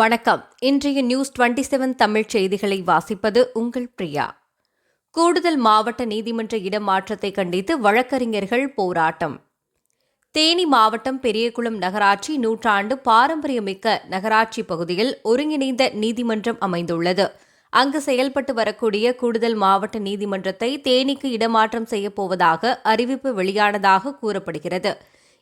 வணக்கம். இன்றைய news twenty seven Tamil செய்திகளை வாசிப்பது உங்கள் பிரியா. கூடுதல் மாவட்ட நீதிமன்ற இடமாற்றத்தை கண்டித்து வழக்கறிஞர்கள் போராட்டம். தேனி மாவட்டம் பெரியகுளம் நகராட்சி நூற்றாண்டு பாரம்பரியமிக்க நகராட்சி பகுதியில் ஒருங்கிணைந்த நீதிமன்றம் அமைந்துள்ளது. அங்கு செயல்பட்டு வரக்கூடிய கூடுதல் மாவட்ட நீதிமன்றத்தை தேனிக்கு இடமாற்றம் செய்யப்போவதாக அறிவிப்பு வெளியானதாக கூறப்படுகிறது.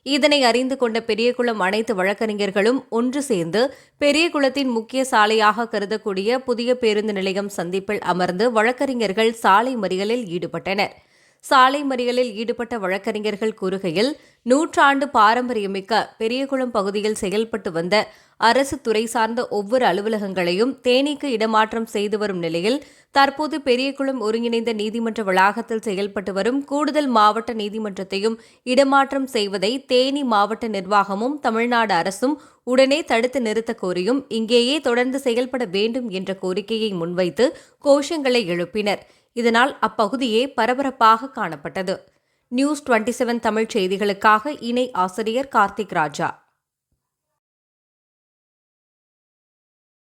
இதனை அறிந்து கொண்ட பெரியகுளம் அனைத்து வழக்கறிஞர்களும் ஒன்று சேர்ந்து பெரியகுளத்தின் முக்கிய சாலையாக கருதக்கூடிய புதிய பேருந்து நிலையம் சந்திப்பில் அமர்ந்து வழக்கறிஞர்கள் சாலை மறியலில் ஈடுபட்டனர். சாலை மறியலில் ஈடுபட்ட வழக்கறிஞர்கள் கூறுகையில் நூற்றாண்டு பாரம்பரியமிக்க பெரியகுளம் பகுதியில் செயல்பட்டு வந்த அரசு துறை சார்ந்த ஒவ்வொரு அலுவலகங்களையும் தேனிக்கு இடமாற்றம் செய்து வரும் நிலையில் தற்போது பெரியகுளம் ஒருங்கிணைந்த நீதிமன்ற வளாகத்தில் செயல்பட்டு வரும் கூடுதல் மாவட்ட நீதிமன்றத்தையும் இடமாற்றம் செய்வதை தேனி மாவட்ட நிர்வாகமும் தமிழ்நாடு அரசும் உடனே தடுத்து நிறுத்த கோரியும் இங்கேயே தொடர்ந்து செயல்பட வேண்டும் என்ற கோரிக்கையை முன்வைத்து கோஷங்களை எழுப்பினர். இதனால் அப்பகுதியே பரபரப்பாக காணப்பட்டது. நியூஸ் டுவெண்டி செவன் தமிழ் செய்திகளுக்காக இணை ஆசிரியர் கார்த்திக் ராஜா.